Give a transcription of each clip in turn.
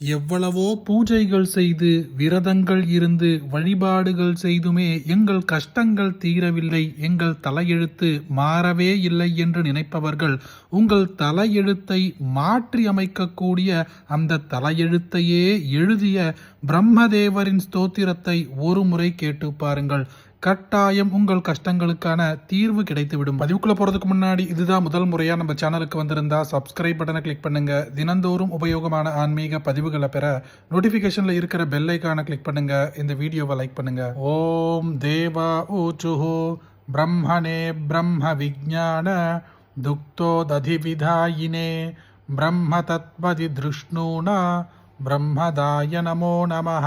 எவ்வளவோ பூஜைகள் செய்து விரதங்கள் இருந்து வழிபாடுகள் செய்துமே எங்கள் கஷ்டங்கள் தீரவில்லை எங்கள் தலையெழுத்து மாறவே இல்லை என்று நினைப்பவர்கள் உங்கள் தலையெழுத்தை மாற்றி அமைக்கக்கூடிய அந்த தலையெழுத்தையே எழுதிய பிரம்மதேவரின் ஸ்தோத்திரத்தை ஒரு முறை கேட்டு பாருங்கள். கட்டாயம் உங்கள் கஷ்டங்களுக்கான தீர்வு கிடைத்துவிடும். பதிவுக்குள்ள போகிறதுக்கு முன்னாடி இதுதான் முதல் முறையாக நம்ம சேனலுக்கு வந்திருந்தா சப்ஸ்கிரைப் பட்டனை கிளிக் பண்ணுங்க. தினந்தோறும் உபயோகமான ஆன்மீக பதிவுகளை பெற நோட்டிஃபிகேஷனில் இருக்கிற பெல் ஐக்கானை கிளிக் பண்ணுங்க. இந்த வீடியோவை லைக் பண்ணுங்க. ஓம் தேவா ஊச்சுஹோ பிரம்மணே பிரம்ம விஜான துக்தோ ததிவிதாயினே பிரம்ம தத்வதி திருஷ்ணூனா பிரம்மதாய நமோ நமக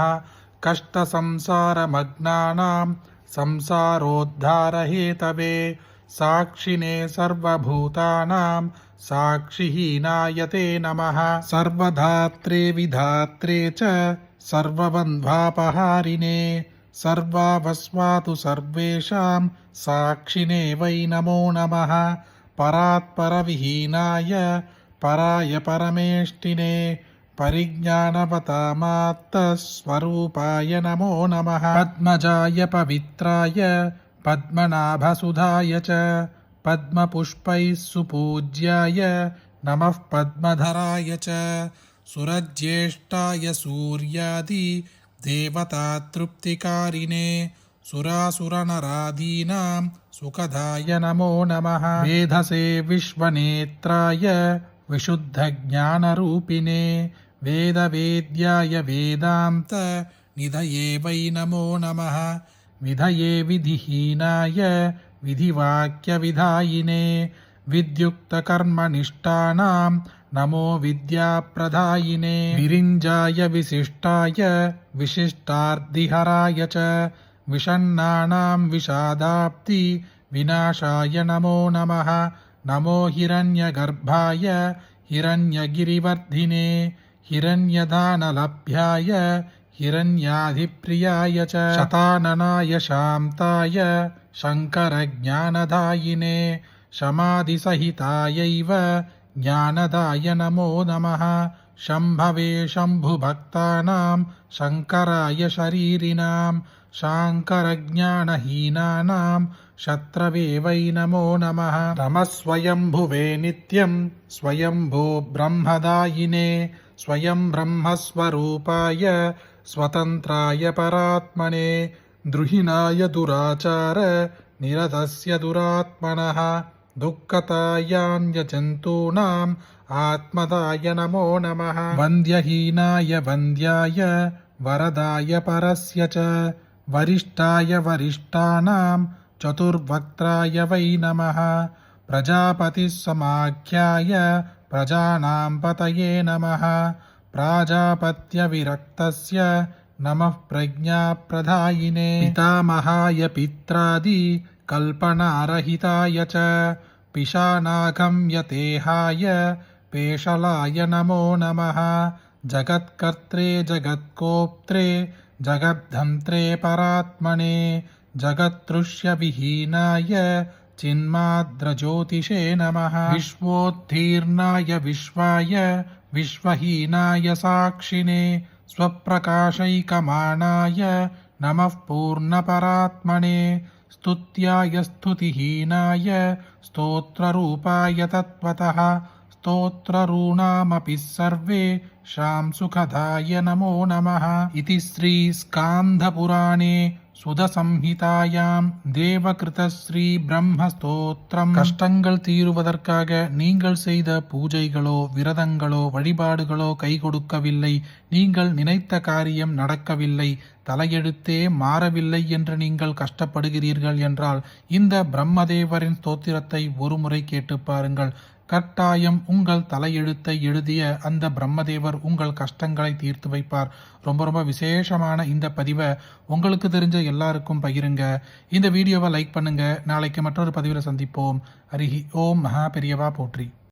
கஷ்ட சம்சார கஷ்டசம்சாரமக்னானாம் संसारोद्धारहेतवे। साक्षिणे सर्वभूतानां साक्षिहीनाय ते नमः। सर्वधात्रे विधात्रे च सर्वबन्ध्वापहारिणे। सर्वावस्वातु सर्वेषां साक्षिणे वै नमो नमः। परात्परविहीनाय पराय परमेष्टिने। परिज्ञानवतामात्तस्वरूपाय नमो नमः पद्मजाय पवित्राय पद्मनाभसुधाय च पद्मपुष्पैः सुपूज्याय नमः पद्मधराय च सुरज्येष्ठाय सूर्यादि देवतातृप्तिकारिणे सुरासुरनरादीनां सुखदाय नमो नमः वेधसे विश्वनेत्राय विशुद्धज्ञानरूपिणे वेदवेद्याय वेदान्त निधये वै नमो नमः। विधये विधिहीनाय विधिवाक्यविधायिने। विद्युक्तकर्मनिष्ठानां नमो विद्याप्रदायिने विरिञ्जाय विशिष्टाय विशिष्टार्दिहराय च विषण्णानां विषादाप्ति विनाशाय नमो नमः। नमो हिरण्यगर्भाय हिरण्यगिरिवर्धिने हिरण्यदानलभ्याय हिरण्याधिप्रियाय च शताननाय शान्ताय शङ्करज्ञानदायिने शमादिसहितायैव ज्ञानदाय नमो नमः शम्भवे शम्भुभक्तानां शङ्कराय शरीरिणां शाङ्करज्ञानहीनानां शत्रवे वै नमो नमः नमः स्वयम्भुवे नित्यं स्वयम्भो ब्रह्मदायिने స్వయం బ్రహ్మస్వరూపాయ స్వతంత్రాయ పరాత్మనే ద్రుహిణాయ దురాచార నిరతస్య దురాత్మన దుఃఖతాయాన్య జంతూనాం ఆత్మదాయ నమో నమ. వంద్యహీనాయ వంద్యాయ వరదాయ పరస్య చ వరిష్టాయ వరిష్టానాం చతుర్వక్త్రాయ వై నమ. ప్రజాపతిస్సమాఖ్యాయ ప్రజానాం పతయే నమ. ప్రాజాపత్యవిరక్తస్య నమః ప్రజ్ఞాప్రదాయినే పితామహాయ పిత్రాది కల్పనారహితాయ చ. పిశానాగమ్యతేహాయ పేషలాయ నమో నమః. జగత్కర్త్రే జగత్కోప్త్రే జగద్ధంత్రే పరాత్మనే జగత్తృష్యవిహీనాయ चिन्माद्रज्योतिषे नमः विश्वोत्तीर्णाय विश्वाय विश्वहीनाय साक्षिणे स्वप्रकाशैकमानाय नमः पूर्णपरात्मने स्तुत्याय स्तुतिहीनाय स्तोत्ररूपाय तत्त्वतः स्तोत्रॄणामपि सर्वे शां सुखदाय नमो नमः इति श्रीस्कान्धपुराणे சுதசம்ஹிதாயாம் தேவகிருத ஸ்ரீ பிரம்மஸ்தோத்திரம் கஷ்டங்கள் தீருவதற்காக நீங்கள் செய்த பூஜைகளோ விரதங்களோ வழிபாடுகளோ கை கொடுக்கவில்லை நீங்கள் நினைத்த காரியம் நடக்கவில்லை தலையெழுத்தே மாறவில்லை என்று நீங்கள் கஷ்டப்படுகிறீர்கள் என்றால் இந்த பிரம்மதேவரின் ஸ்தோத்திரத்தை ஒருமுறை கேட்டு பாருங்கள் கட்டாயம் உங்கள் தலையெழுத்தை எழுதிய அந்த பிரம்மதேவர் உங்கள் கஷ்டங்களை தீர்த்து வைப்பார். ரொம்ப ரொம்ப விசேஷமான இந்த பதிவை உங்களுக்கு தெரிஞ்ச எல்லாருக்கும் பகிருங்க. இந்த வீடியோவை லைக் பண்ணுங்க. நாளைக்கு மற்றொரு பதிவில் சந்திப்போம். அரிஹி ஓம் மகா பெரியவா போற்றி.